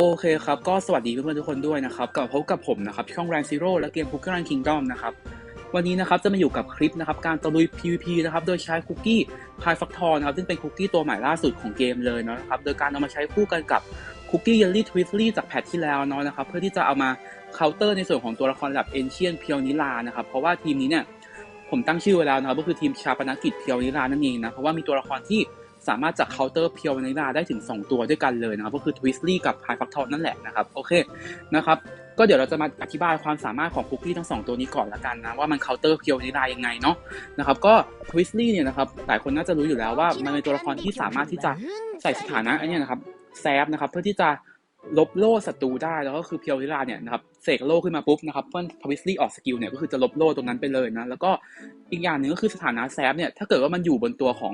โอเคครับ ก็สวัสดีเพื่อนๆทุกคนด้วยนะครับกลับพบกับผมนะครับช่อง Ran Zero และเกม Cookie Run Kingdom นะครับวันนี้นะครับจะมาอยู่กับคลิปนะครับการตะลุย PVP นะครับโดยใช้คุกกี้พายฟักทองนะครับซึ่งเป็นคุกกี้ตัวใหม่ล่าสุดของเกมเลยนะครับโดยการเอามาใช้คู่กันกับคุกกี้เยลลี่ทวิสลี่จากแพทที่แล้วเนาะนะครับเพื่อที่จะเอามาเคาน์เตอร์ในส่วนของตัวละครระดับเอนเชียนเพียวนิลานะครับเพราะว่าทีมนี้เนี่ยผมตั้งชื่อไว้แล้วนะครับก็คือทีมชาปนกิจเพียวนิลานั่นเองนะเพราะว่ามีตัวละครที่ สามารถจะเคาน์เตอร์เพียวนิลาได้ถึง 2 ตัวด้วยกันเลยนะครับ ก็คือทวิสลี่กับไฮฟักทองนั่นแหละนะครับ โอเคนะครับก็เดี๋ยวเราจะมาอธิบายความสามารถของคุกกี้ทั้ง 2 ตัวนี้ก่อนละกันนะ ว่ามันเคาน์เตอร์เพียวนิลายังไงเนาะนะครับก็ทวิสลี่เนี่ยนะครับหลายคนน่าจะรู้อยู่แล้วว่ามันเป็นตัวละครที่สามารถที่จะใส่สถานะอันนี้นะครับแซฟนะครับเพื่อที่จะ ลบโล่ศัตรูได้แล้วก็คือเพียวนิลาเนี่ยนะครับเสกโล่ขึ้นมาปุ๊บนะครับเพื่อนทวิสลี่ออกสกิลเนี่ยก็คือจะลบโล่ตรงนั้นไปเลยนะแล้วก็อีกอย่างหนึ่งก็คือสถานะแซฟเนี่ยถ้าเกิดว่ามันอยู่บนตัวของ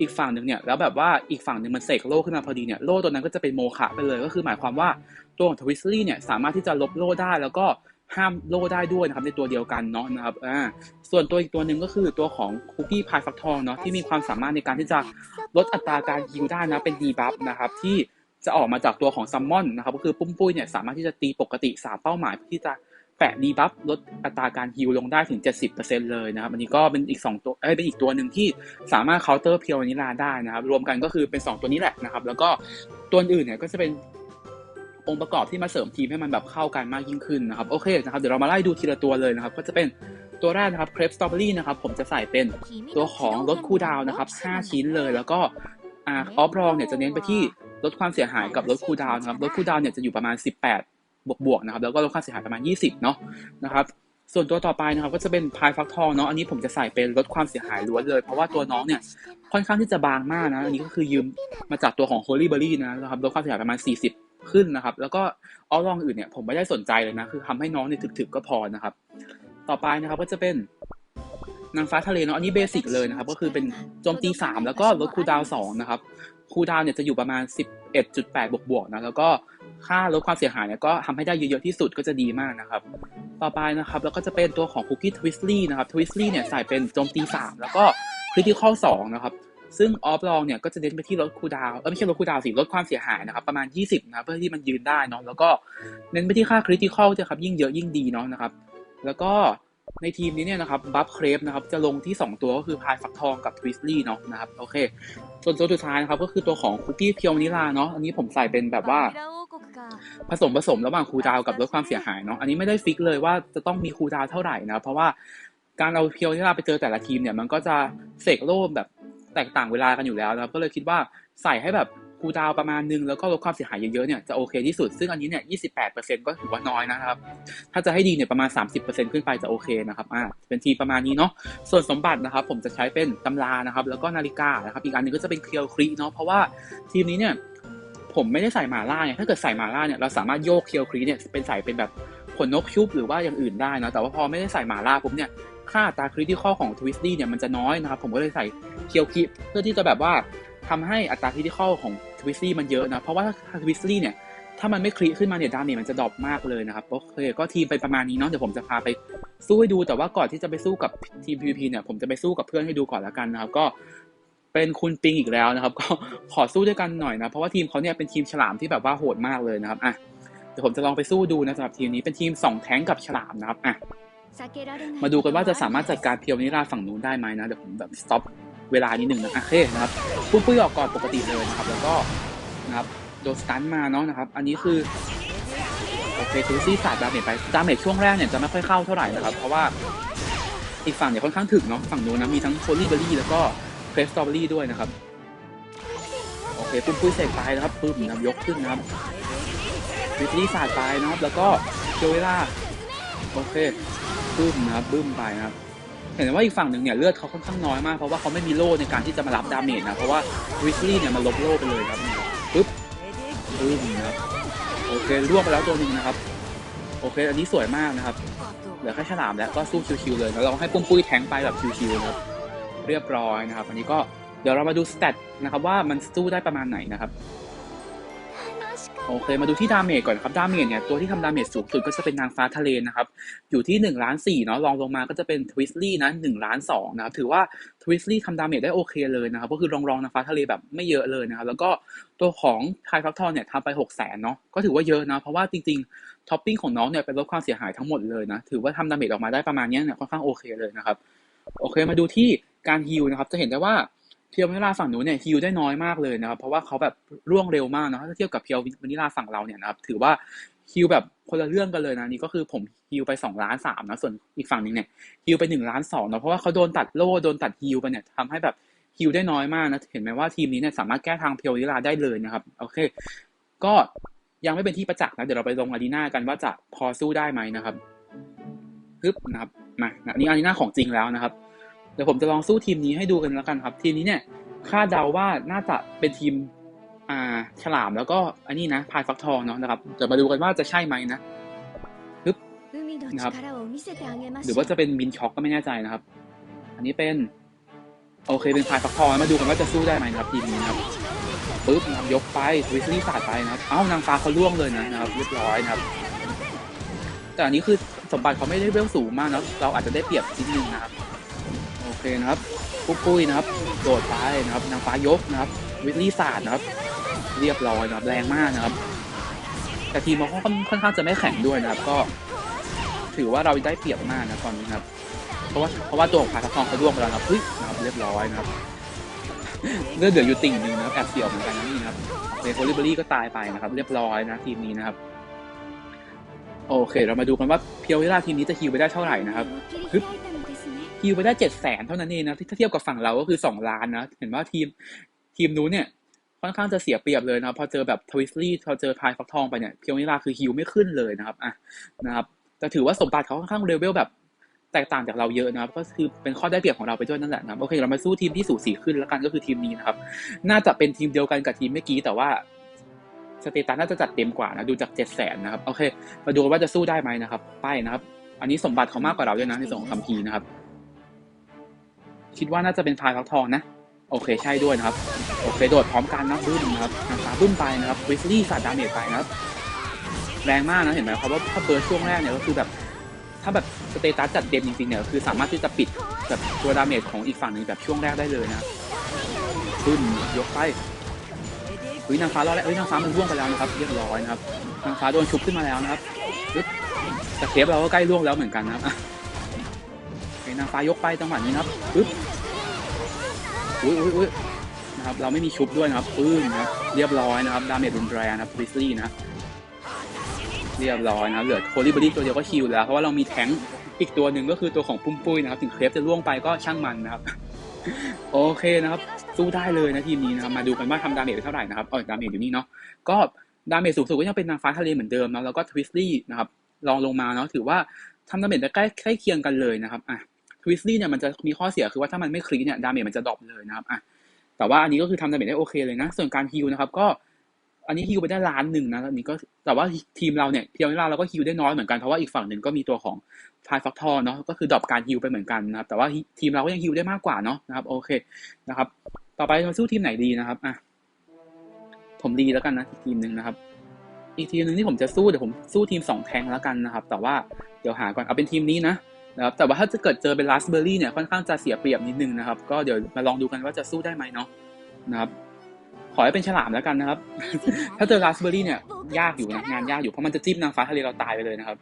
อีกฝั่งหนึ่งเนี่ยแล้วแบบว่าอีกฝั่งหนึ่งมันเสกโล่ขึ้นมาพอดีเนี่ยโล่ตัวนั้นก็จะเป็นโมฆะไปเลย ก็คือหมายความว่าตัวของทวิสลี่เนี่ยสามารถที่จะลบโล่ได้แล้วก็ห้ามโล่ได้ด้วยนะครับในตัวเดียวกันเนาะนะครับอ่าส่วนตัวอีกตัวหนึ่งก็คือตัวของคุกกี้พายฟักทองเนาะที่มีความสามารถในการที่จะลดอัตราการฮิวได้นะเป็นดีบัฟนะครับที่ จะออกมาจากตัวของซัมมอนนะครับก็คือปุ้มปุ้ยเนี่ยสามารถที่จะตีปกติสามเป้าหมายเพื่อที่จะแปะดีบัฟลดอัตราการฮิวลงได้ถึง 70%เลยนะครับ อันนี้ก็เป็นอีก 2 ตัวเอ้ยเป็นอีกตัวหนึ่งที่สามารถเคาน์เตอร์เพียววานิลาได้นะครับ รวมกันก็คือเป็น 2 ตัวนี้แหละนะครับ แล้วก็ตัวอื่นเนี่ยก็จะเป็นองค์ประกอบที่มาเสริมทีมให้มันแบบเข้ากันมากยิ่งขึ้นนะครับ โอเคนะครับ เดี๋ยวเรามาไล่ดูทีละตัวเลยนะครับ ก็จะเป็นตัวแรกนะครับเครปสตรอเบอรี่นะครับ ผมจะใส่เป็นตัวของลดคูดาวนะครับ 5 ชิ้นเลย แล้วก็ออฟรองเนี่ยจะเน้นไปที่ ลดความเสียหายกับลดคูดาวนะครับลดคูดาวเนี่ยจะอยู่ประมาณ 18 บวกบวกนะครับแล้วก็ลดค่าเสียหายประมาณ 20เนาะนะครับส่วนตัวต่อไปนะครับก็จะเป็นพายฟักทองเนาะอันนี้ผมจะใส่เป็นลดความเสียหายล้วนเลย เพราะว่าตัวน้องเนี่ยค่อนข้างที่จะบางมากนะอันนี้ก็คือยืมมาจากตัวของ Holy Berry นะครับลดความเสียหายประมาณ 40 ขึ้นนะครับ แล้วก็ออลองอื่นเนี่ยผมไม่ได้สนใจเลยนะคือทำให้น้องเนี่ยถึกๆก็พอนะครับ ต่อไปนะครับก็จะเป็นนางฟ้าทะเลเนาะอันนี้เบสิกเลยนะครับก็คือเป็นโจมตี 3 แล้วก็ลดคูลดาวน์2นะครับคูลดาวน์เนี่ยจะอยู่ประมาณ 11.8 บวกบวกๆนะแล้วก็ค่าลดความเสียหายเนี่ยก็ทำให้ได้เยอะๆที่สุดก็จะดีมากนะครับ ต่อไปนะครับแล้วก็จะเป็นตัวของคุกกี้ทวิสลี่นะครับทวิสลี่เนี่ยใส่เป็นโจมตี 3 แล้วก็คริติคอล2นะครับซึ่งออฟลองเนี่ยก็จะเน้นไปที่ลดคูดาวเออไม่ใช่ลดคูดาวสิลดความเสียหายนะครับประมาณ 20นะเพื่อที่มันยืนได้เนาะแล้วก็เน้นไปที่ค่าคริติคอลจะครับยิ่งเยอะยิ่งดีเนาะนะครับ แล้วก็ ในทีมนี้เนี่ยนะครับบัฟเครปนะครับจะลงที่ 2 ตัวก็คือพายฟักทองกับทวิสลี่เนาะนะครับโอเค ส่วนตัวสุดท้ายนะครับก็คือตัวของคุกกี้เพียวนิลาเนาะอันนี้ผมใส่เป็นแบบว่า ผสมผสมระหว่างคูดาวกับลดความเสียหายเนาะอันนี้ไม่ได้ฟิกเลยว่าจะต้องมีคูดาวเท่าไหร่นะเพราะว่าการเอาเพียวที่เราไปเจอแต่ละทีมเนี่ยมันก็จะเสกโล่แบบแตกต่างเวลากันอยู่แล้วนะครับก็เลยคิดว่าใส่ให้แบบ คูดาวประมาณนึงแล้วก็ลดความเสียหายเยอะๆเนี่ยจะโอเคที่สุด ซึ่งอันนี้เนี่ย 28%ก็ถือว่าน้อยนะครับ ถ้าจะให้ดีเนี่ยประมาณ 30%ขึ้นไปจะโอเคนะครับ อ่า เป็นทีประมาณนี้เนาะ ส่วนสมบัตินะครับ ผมจะใช้เป็นตำรานะครับ แล้วก็นาฬิกานะครับ อีกอันหนึงก็จะเป็นเคียวครีเนาะ เพราะว่าทีมนี้เนี่ยผมไม่ได้ใส่หมาล่าเนี่ยถ้าเกิดใส่หมาล่าเนี่ยเราสามารถโยกเคียวครีเนี่ยเป็นใส่เป็นแบบขนนกชุบหรือว่าอย่างอื่นได้นะแต่ว่าพอไม่ได้ใส่หมาล่าปุ๊บเนี่ยค่าตาคริติคอลของทวิสตี้เนี่ยมันจะน้อยนะครับผมก็เลยใส่เคียวครีเพื่อที่จะแบบว่า ทำให้อัตราคริติคอลของทวิสตี้มันเยอะนะ เพราะว่าถ้าทวิสตี้เนี่ย ถ้ามันไม่คลิขึ้นมาเนี่ยดาเมจมันจะดรอปมากเลยนะครับ โอเค ก็ทีมไปประมาณนี้เนาะ เดี๋ยวผมจะพาไปสู้ให้ดู แต่ว่าก่อนที่จะไปสู้กับทีม PVP เนี่ย ผมจะไปสู้กับเพื่อนให้ดูก่อนละกันนะครับ ก็เป็นคุณปิงอีกแล้วนะครับ ก็ขอสู้ด้วยกันหน่อยนะ เพราะว่าทีมเขาเนี่ยเป็นทีมฉลามที่แบบว่าโหดมากเลยนะครับ อะ เดี๋ยวผมจะลองไปสู้ดูนะสำหรับทีมนี้เป็นทีมสองแท้งกับฉลามนะครับ อะ มาดูกันว่าจะสามารถจัดการเพียวนิราฝั่งนู้นได้ไหมนะ เดี๋ยวผมแบบสต็อป เวลานิดหนึ่งนะโอเคนะครับปุ้มปุ้ยออกก่อนปกติเลยนะครับ แล้วก็นะครับโดนสตันมาเนาะนะครับ อันนี้คือโอเคทูซี่สาดดาเมจไปดาเมจช่วงแรกเนี่ยจะไม่ค่อยเข้าเท่าไหร่นะครับ เพราะว่าอีกฝั่งเนี่ยค่อนข้างถึกเนาะฝั่งนู้นนะมีทั้งโคลี่เบอรี่แล้วก็เครสตรอเบอรี่ด้วยนะครับโอเคปุ้มปุ้ยเสกไปนะครับปึ๊บนะครับยกขึ้นนะครับวิทลี่สาดไปนะครับ แล้วก็โจเวล่าโอเคบึ้มนะครับบึ้มไปนะครับ เห็นว่าอีกฝั่งหนึ่งเนี่ยเลือดเขาค่อนข้างน้อยมากเพราะว่าเขาไม่มีโล่ในการที่จะมารับดาเมจนะเพราะว่าวิสลี่เนี่ยมันลบโล่ไปเลยครับปึ๊บปึ๊บนะครับโอเครวบไปแล้วตัวหนึ่งนะครับ โอเค อันนี้สวยมากนะครับเหลือแค่ฉลามแล้วก็สู้ชิวๆเลยแล้วเราให้ปุ้มปุ้ยแทงไปแบบชิวๆนะครับเรียบร้อยนะครับ อันนี้ก็เดี๋ยวเรามาดูสเตตนะครับว่ามันสู้ได้ประมาณไหนนะครับ โอเค มาดูที่ดาเมจก่อนครับ ดาเมจเนี่ยตัวที่ทำดาเมจสูงสุดก็จะเป็นนางฟ้าทะเลนะครับ อยู่ที่1ล้าน4เนาะรองลงมาก็จะเป็นทวิสลี่นะ1ล้าน2นะครับ ถือว่าทวิสลี่ทำดาเมจได้โอเคเลยนะครับ ก็คือรองรองนางฟ้าทะเลแบบไม่เยอะเลยนะครับ แล้วก็ตัวของไทฟักทอนเนี่ยทำไป6 0แสนเนาะ ก็ถือว่าเยอะนะ เพราะว่าจริงๆท็อปปิ้งของน้องเนี่ยเป็นลดความเสียหายทั้งหมดเลยนะ ถือว่าทำดาเมจออกมาได้ประมาณนี้เนี่ยค่อนข้างโอเคเลยนะครับ โอเค มาดูที่การฮิลนะครับ จะเห็นได้ว่า เพียววานิลาฝั่งหนูเนี่ยฮิลได้น้อยมากเลยนะครับ เพราะว่าเขาแบบร่วงเร็วมากนะถ้าเทียบกับเพียววานิลาฝั่งเราเนี่ยนะครับ ถือว่าฮิลแบบคนละเรื่องกันเลยนะนี่ก็คือผมฮิลไป2ล้าน3นะส่วนอีกฝั่งนึงเนี่ยฮิลไป1ล้าน2นะเพราะว่าเขาโดนตัดโล่โดนตัดฮิลไปเนี่ยทำให้แบบฮิลได้น้อยมากนะเห็นไหมว่าทีมนี้เนี่ยสามารถแก้ทางเพียววานิลาได้เลยนะครับโอเค ก็ยังไม่เป็นที่ประจักษ์นะเดี๋ยวเราไปลงอารีนากันว่าจะพอสู้ได้ไหมนะครับฮึบนะครับมาอันนี้อารีนาของจริงแล้วนะครับ ดี๋ยวผมจะลองสู้ทีมนี้ให้ดูกันแล้วกันครับ ทีมนี้เนี่ยคาดเดาว่าน่าจะเป็นทีมอ่าฉลามแล้วก็อันนี้นะพายฟักทองเนาะนะครับเดี๋ยวมาดูกันว่าจะใช่ไหมนะฮึบนะครับหรือว่าจะเป็นมินช็อกก็ไม่แน่ใจนะครับ อันนี้เป็นโอเคเป็นพายฟักทองมาดูกันว่าจะสู้ได้ไหมนะครับทีมนี้นะครับปึ๊บนะครับยกไปทวิสลี่สาดไปนะครับเอ้านางฟ้าเขาล่วงเลยนะนะครับเรียบร้อยนะครับแต่อันนี้คือสมบัติเขาไม่ได้เวลสูงมากนะเราอาจจะได้เปรียบนิดนึงนะครับโอ เคนะครับปุ๊บปุ้ยนะครับ โดดไปนะครับ นางฟ้ายกนะครับ วิลลี่ศาสตร์นะครับ เรียบร้อยนะครับ แรงมากนะครับ แต่ทีมเราค่อนข้างจะไม่แข็งด้วยนะครับ ก็ ถือว่าเราได้เปรียบมากนะตอนนี้นะครับ เพราะว่าเพราะว่าตัวของพาทัพทองเขาล่วงไปแล้วนะครับเฮ้ยนะครับ เรียบร้อยนะครับเลือดเดือดอยู่ติ่งหนึ่งนะครับแอบเสี่ยวเหมือนกันนี่นะครับเรโคลิเบอรี่ก็ตายไปนะครับ เรียบร้อยนะทีมนี้นะครับ โอเค เรามาดูกันว่าเพียวเวลาทีมนี้จะฮิวไปได้เท่าไหร่นะครับฮึบ ฮิวไปได้เจ็ดแสนเท่านั้นเองนะถ้าเทียบกับฝั่งเราก็คือสองล้านนะ เห็นว่าทีมทีมนู้นเนี่ยค่อนข้างจะเสียเปรียบเลยนะพอเจอแบบทวิสลี่พอเจอพายฟักทองไปเนี่ยเพียวเวลาคือฮิวไม่ขึ้นเลยนะครับอะนะครับแต่ถือว่าสมบัติเขาค่อนข้างเลเวลแบบแตกต่างจากเราเยอะนะครับ ก็คือเป็นข้อได้เปรียบของเราไปด้วยนั่นแหละนะครับโอเคเรามาสู้ทีมที่สูสีขึ้นแล้วกันก็คือทีมนี้นะครับ น่าจะเป็นทีมเดียวกันกับทีมเมื่อกี้แต่ว่าสเตตัสน่าจะจัดเต็มกว่านะดูจากเจ็ดแสนนะครับโอเค มาดูว่าจะสู้ได้ไหมนะครับ ป้ายนะครับ อันนี้สมบัติเขามากกว่าเราด้วยนะในส่วนของคัมภีนะครับ คิดว่าน่าจะเป็นพายฟักทองนะ โอเคใช่ด้วยนะครับ โอเคโดดพร้อมกันนะบึ้มนะครับนางฟ้าบึ้มไปนะครับวิสลี่สาดดาเมจไปนะครับ แรงมากนะเห็นไหมครับว่าถ้าเบิร์ดช่วงแรกเนี่ยก็คือแบบ ถ้าแบบสเตตัสจัดเต็มจริงๆเนี่ยคือสามารถที่จะปิดแบบตัวดาเมจของอีกฝั่งหนึ่งแบบช่วงแรกได้เลยนะบึ้มยกไปเฮ้ยนางฟ้ารอดแล้วเฮ้ยนางฟ้ามันร่วงไปแล้วนะครับเรียบร้อยนะครับนางฟ้าโดนชุบขึ้นมาแล้วนะครับแต่เคฟเราก็ใกล้ร่วงแล้วเหมือนกันนะครับ นางฟ้ายกไปจังหวะนี้นะครับปึ๊บอุ้ยอุ้ยอุ้ยนะครับเราไม่มีชุบด้วยนะครับปึ้งนะครับเรียบร้อยนะครับดาเมจรุนแรงนะครับวิสลี่นะเรียบร้อยนะเหลือโคลิบอรี่ตัวเดียวก็คิวแล้ว เพราะว่าเรามีแทงอีกตัวหนึ่งก็คือตัวของปุ้มปุ้ยนะครับ ถึงเครฟจะล่วงไปก็ช่างมันนะครับ โอเคนะครับ สู้ได้เลยนะทีมนี้นะครับมาดูกันว่าทำดาเมจได้เท่าไหร่นะครับเออดาเมจอยู่นี่เนาะก็ดาเมจสูงสุดก็ยังเป็นนางฟ้าทะเลเหมือนเดิมนะแล้วก็ทวิสลี่นะครับลองลงมาเนาะถือว่าทำดาเมจได้ใกล้ใกล้เคียงกันเลยนะครับอะ ทวิสลี่เนี่ยมันจะมีข้อเสียคือว่าถ้ามันไม่คลีเนี่ยดาเมจมันจะดรอปเลยนะครับอะแต่ว่าอันนี้ก็คือทำดาเมจได้โอเคเลยนะ ส่วนการฮิลนะครับก็อันนี้ฮิวไปได้ล้านหนึ่งนะอันนี้ก็แต่ว่าทีมเราเนี่ยเพียงเวลาเราก็ฮิวได้น้อยเหมือนกันเพราะว่าอีกฝั่งหนึ่งก็มีตัวของพายฟักทอเนาะก็คือดรอปการฮิวไปเหมือนกันนะครับ แต่ว่าทีมเราก็ยังฮิวได้มากกว่าเนาะนะครับ โอเคนะครับ ต่อไปเราสู้ทีมไหนดีนะครับอะผมดีแล้วกันนะทีมหนึ่งนะครับ อีกทีมหนึ่งที่ผมจะสู้เดี๋ยวผมสู้ทีมสองแทงแล้วกันนะครับ แต่ว่าเดี๋ยวหาก่อนเอาเป็นทีมนี้นะ นะครับแต่ว่าถ้าจะเกิดเจอเป็นลาสเบอร์รี่เนี่ยค่อนข้างจะเสียเปรียบนิดนึงนะครับ ก็เดี๋ยวมาลองดูกันว่าจะสู้ได้ไหมเนาะนะครับขอให้เป็นฉลามแล้วกันนะครับ ถ้าเจอราสเบอร์รี่เนี่ยยากอยู่นะงานยากอยู่เพราะมันจะจิ้มนางฟ้าทะเลเราตายไปเลยนะครับ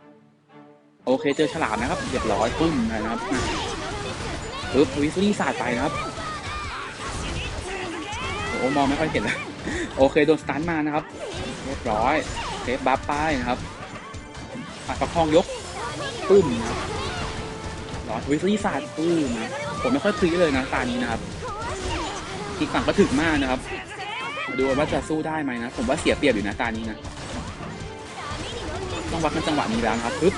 โอเคเจอฉลามนะครับเรียบร้อยปึ้มนะครับปึ๊บวิสลี่สาดไปนะครับโอ้มองไม่ค่อยเห็นเลยโอเคโดนสตันมานะครับเรียบร้อยเทปบัฟไปนะครับปัดประคองยกปึ้มนะครับ รอยวิสลี่สาดปึ้มนะผมไม่ค่อยคลีเลยนะตานี้นะครับ อีกฝั่งก็ถึกมากนะครับ ดูว่าจะสู้ได้ไหมนะ ผมว่าเสียเปรียบอยู่นะตานี้นะ ต้องวัดกันจังหวะนี้แล้วครับปึ๊บ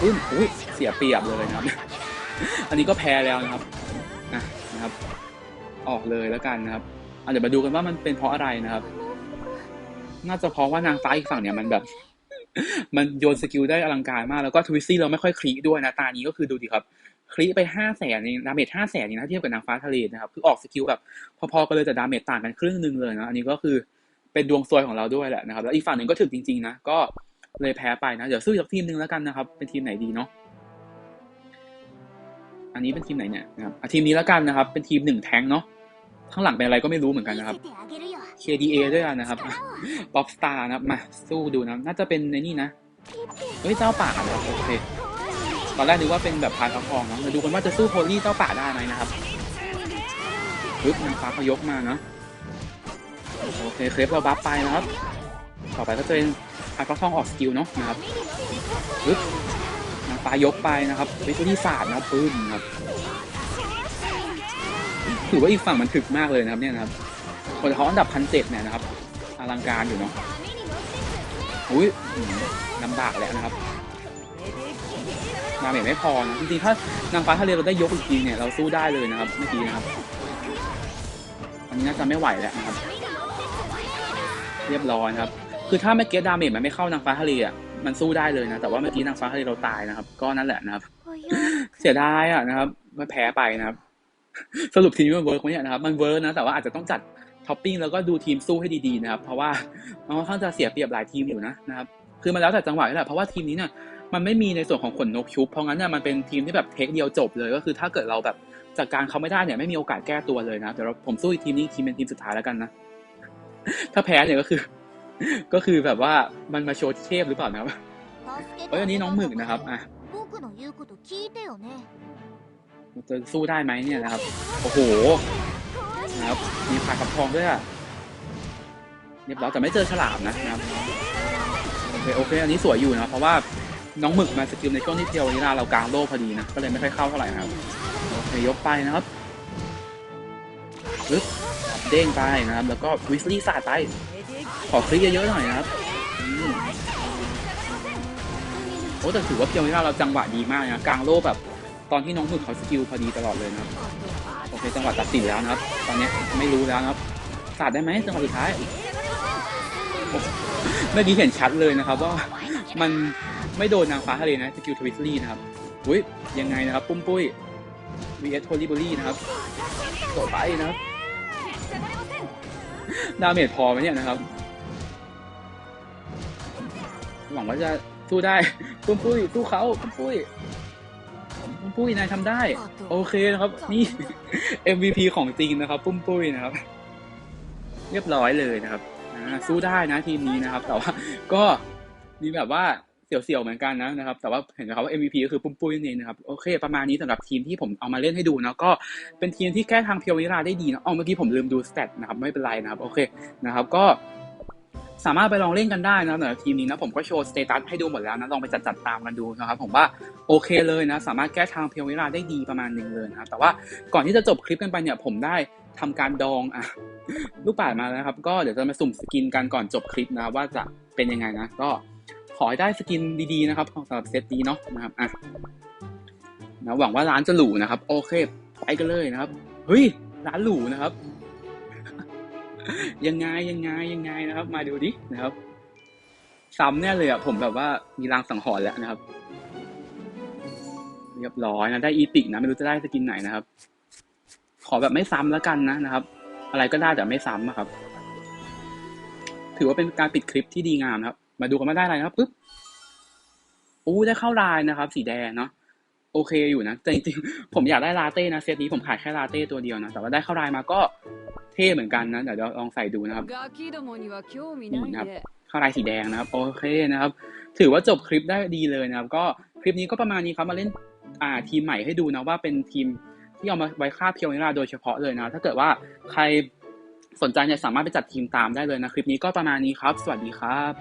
ปึ๊บอุ้ยเสียเปรียบเลยนะครับ อันนี้ก็แพ้แล้วนะครับนะนะครับ ออกเลยแล้วกันนะครับเดี๋ยวมาดูกันว่ามันเป็นเพราะอะไรนะครับ น่าจะเพราะว่านางฟ้าอีกฝั่งเนี่ยมันแบบ มันโยนสกิลได้อลังการมาก แล้วก็ทวิสซี่เราไม่ค่อยคลีด้วยนะ ตานี้ก็คือดูดิครับ คลิไปห้าแสนเองดาเมจห้าแสนนี่นะเทียบกับนางฟ้าทะเลนะครับ คือออกสกิลแบบพอๆกันเลยแต่ดาเมจต่างกันครึ่งหนึ่งเลยนะ อันนี้ก็คือเป็นดวงซวยของเราด้วยแหละนะครับ แล้วอีกฝั่งหนึ่งก็ถึกจริงๆนะ ก็เลยแพ้ไปนะ เดี๋ยวสู้อีกทีมหนึ่งแล้วกันนะครับ เป็นทีมไหนดีเนาะ อันนี้เป็นทีมไหนเนี่ยนะครับอะทีมนี้แล้วกันนะครับ เป็นทีมหนึ่งแทงเนาะ ข้างหลังเป็นอะไรก็ไม่รู้เหมือนกันนะครับ KDA ด้วยนะครับป๊อปสตาร์นะครับ มาสู้ดูนะ น่าจะเป็นในนี่นะ เฮ้ย เจ้าป่าเหรอโอเค ตอนแรกนึกว่าเป็นแบบพายพระทองเนะมาดูกันว่าจะสู้โพลี่เจ้าป่าได้ไหมนะครับปึ๊บนางฟ้าเขายกมาเนาะ โอเค เคลฟเราบัฟไปนะครับ ต่อไปก็จะเป็นพายพระทองออกสกิลเนาะนะครับปึ๊บนางฟ้ายกไปนะครับวิทยาศาสตร์นะปึ๊บนะครับ ถือว่าอีกฝั่งมันถึกมากเลยนะครับเนี่ยนะครับ คนเขาอันดับพันเจ็ดเนี่ยนะครับอลังการอยู่เนาะอุ้ยลำบากแล้วนะครับดาเมจไม่พอนะจริงๆถ้านางฟ้าทะเลเราได้ยกอีกทีเนี่ยเราสู้ได้เลยนะครับเมื่อกี้นะครับอันนี้น่าจะไม่ไหวแล้วนะครับ เรียบร้อยนะครับ คือถ้าเมื่อกี้ดาเมจมันไม่เข้านางฟ้าทะเลอะมันสู้ได้เลยนะ แต่ว่าเมื่อกี้นางฟ้าทะเลเราตายนะครับ ก็นั่นแหละนะครับ เสียดายอะนะครับไม่แพ้ไปนะครับ สรุปทีมมันเวิร์กไหมเนี่ยนะครับ มันเวิร์กนะ แต่ว่าอาจจะต้องจัด ท็อปปิ้งแล้วก็ดูทีมสู้ให้ดีๆนะครับ เพราะว่ามันค่อนข้างจะเสียเปรียบหลายทีมอยู่นะนะครับ คือมันแล้วแต่จังหวะนี่แหละเพราะว่าทีมนี้เนี่ยมันไม่มีในส่วนของขนนกชุบ เพราะงั้นเนี่ยมันเป็นทีมที่แบบเทคเดียวจบเลยก็คือถ้าเกิดเราแบบจัดการเขาไม่ได้เนี่ยไม่มีโอกาสแก้ตัวเลยนะเดี๋ยวเราผมสู้อีกทีมนี้ทีมเป็นทีมสุดท้ายแล้วกันนะถ้าแพ้เนี่ยก็คือ ก็คือแบบว่ามันมาโชว์เทพหรือเปล่านะครับเอ้ยอันนี้น้องหมึกนะครับอะจะสู้ได้ไหมเนี่ยนะครับ โอ้โห นะครับ มีพากับทองด้วยอะเรียบร้อยแต่ไม่เจอฉลามนะครับโอเคโอเค อันนี้สวยอยู่นะเพราะว่าน้องหมึกมาสกิลในช่วงที่เทียวนี้เรากลางโลกพอดีนะ ก็เลยไม่ค่อยเข้าเท่าไหร่นะครับโอเคยกไปนะครับเด้งไปนะครับ แล้วก็วิสลี่สาดไป ขอคลิกเยอะๆหน่อยนะครับอืมโอ้แต่ถือว่าเพียวนี้เราจังหวะดีมากนะกลางโลกแบบ ตอนที่น้องหมึกเขาสกิลพอดีตลอดเลยนะครับ เคจังหวะตัดสินแล้วนะครับ ตอนนี้ไม่รู้แล้วนะครับสาดได้ไหมจังหวะสุดท้ายเมื่อกี้เห็นชัดเลยนะครับว่ามันไม่โดนนางฟ้าทะเลนะสกิลทวิสลี่นะครับอุ้ยยังไงนะครับ ปุ้มปุ้ย vs โ o ลีเบอรี่นะครับโดดไปนะครับดาเมจพอไหมเนี่ยนะครับ หวังว่าจะสู้ได้ปุ้มปุ้ยสู้เขาปุ้มปุ้ย ปุ้มปุ้ยนายทำได้ โอเคนะครับ นี่ MVP ของจริงนะครับปุ้มปุ้ยนะครับ เรียบร้อยเลยนะครับอ่าสู้ได้นะทีมนี้นะครับ แต่ว่าก็มีแบบว่าเสี่ยวๆเหมือนกันนะนะครับ แต่ว่าเห็นไหมครับว่า MVP ก็คือปุ้มปุ้ยนั่นเองนะครับโอเค ประมาณนี้สำหรับทีมที่ผมเอามาเล่นให้ดูนะก็เป็นทีมที่แก้ทางเพียววิลาได้ดีนะอ๋อเมื่อกี้ผมลืมดูสเตตนะครับไม่เป็นไรนะครับ โอเคนะครับ ก็ สามารถไปลองเล่นกันได้นะสำหรับทีมนี้นะผมก็โชว์สเตตัสให้ดูหมดแล้วนะลองไปจัดจัดๆตามกันดูนะครับผมว่าโอเคเลยนะ สามารถแก้ทางเพียววิลาได้ดีประมาณหนึ่งเลยนะครับแต่ว่าก่อนที่จะจบคลิปกันไปเนี่ยผมได้ทำการดองอะลูกป่ามาแล้วครับ ก็เดี๋ยวจะมาสุ่มสกินกันก่อนจบคลิปนะว่าจะเป็นยังไงนะ ก็ขอให้ได้สกินดีๆนะครับสำหรับเซตนี้เนาะนะครับอะนะหวังว่าร้านจะหรูนะครับ โอเค ไปกันเลยนะครับเฮ้ยร้านหรูนะครับ ยังไงยังไงยังไงนะครับ มาดูดินะครับ ซ้ำเนี่ยเลยอะผมแบบว่ามีรางสังหรณ์แล้วนะครับ เรียบร้อยนะได้อีพิกนะไม่รู้จะได้สกินไหนนะครับ ขอแบบไม่ซ้ำแล้วกันนะนะครับ อะไรก็ได้แต่ไม่ซ้ำอะครับ ถือว่าเป็นการปิดคลิปที่ดีงามนะครับ มาดูกันว่าได้อะไรนะครับปึ๊บอู้ได้เข้าลายนะครับ สีแดงเนาะ โอเคอยู่นะ แต่จริงๆ ผมอยากได้ลาเต้นะเซตนี้ผมขายแค่ลาเต้ตัวเดียวนะ แต่ว่าได้เข้ารายมาก็เท่เหมือนกันนะเดี๋ยวลองใส่ดูนะครับนะครับข้ารายสีแดงนะครับโอเคนะครับ ถือว่าจบคลิปได้ดีเลยนะครับ ก็คลิปนี้ก็ประมาณนี้ครับมาเล่นอ่าทีมใหม่ให้ดูนะว่าเป็นทีมที่เอามาไว้ฆ่าเพียวนิราโดยเฉพาะเลยนะ ถ้าเกิดว่าใครสนใจเนี่ยสามารถไปจัดทีมตามได้เลยนะ คลิปนี้ก็ประมาณนี้ครับ สวัสดีครับ